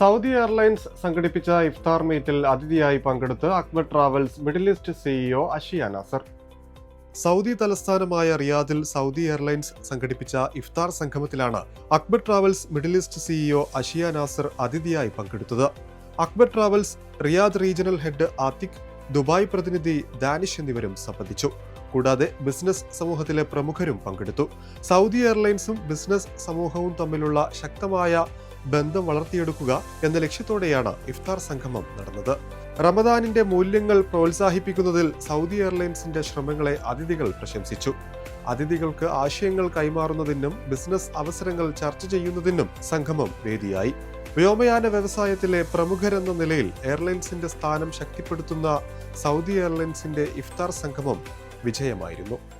Saudi airlines സംഘടിപ്പിച്ച ഇഫ്താർ മീറ്റിൽ അതിഥിയായി പങ്കെടുത്ത് Akbar Travels Middle East CEO Ashiya Nasar. Saudi തലസ്ഥാനമായ റിയാദിൽ സൗദി എയർലൈൻസ് സംഘടിപ്പിച്ച ഇഫ്താർ സംഗമത്തിലാണ് Akbar Travels Middle East CEO Ashiya Nasar അതിഥിയായി പങ്കെടുത്തത്. Akbar Travels Riyadh regional head Athik Dubai പ്രതിനിധി ദാനിഷ് എന്നിവരും സംബന്ധിച്ചു. കൂടാതെ ബിസിനസ് സമൂഹത്തിലെ പ്രമുഖരും പങ്കെടുത്തു. സൗദി എയർലൈൻസും ബിസിനസ് സമൂഹവും തമ്മിലുള്ള ശക്തമായ ബന്ധം വളർത്തിയെടുക്കുക എന്ന ലക്ഷ്യത്തോടെയാണ് ഇഫ്താർ സംഗമം നടന്നത്. റമദാനിന്റെ മൂല്യങ്ങൾ പ്രോത്സാഹിപ്പിക്കുന്നതിൽ സൗദി എയർലൈൻസിന്റെ ശ്രമങ്ങളെ അതിഥികൾ പ്രശംസിച്ചു. അതിഥികൾക്ക് ആശയങ്ങൾ കൈമാറുന്നതിനും ബിസിനസ് അവസരങ്ങൾ ചർച്ച ചെയ്യുന്നതിനും സംഗമം വേദിയായി. വ്യോമയാന വ്യവസായത്തിലെ പ്രമുഖരെന്ന നിലയിൽ എയർലൈൻസിന്റെ സ്ഥാനം ശക്തിപ്പെടുത്തുന്ന സൗദി എയർലൈൻസിന്റെ ഇഫ്താർ സംഗമം വിജയമായിരുന്നു.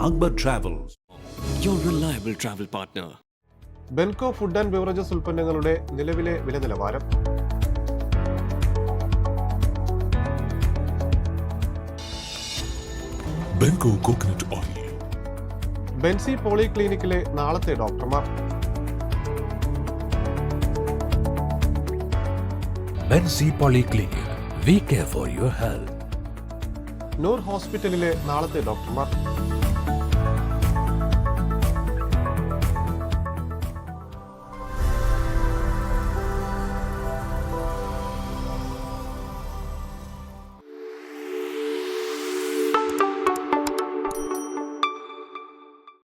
Akbar Travels, your reliable travel partner. Benco food and beverages ഉൽപ്പന്നങ്ങളുടെ നിലവിലെ വില നിലവാരം Benko coconut oil. ബെൻസി പോളിക്ലിനിക്കിലെ നാളത്തെ ഡോക്ടർമാർ Benzi Polyclinic. We care for your health. നൂർ ഹോസ്പിറ്റലിലെ നാളത്തെ ഡോക്ടർമാർ.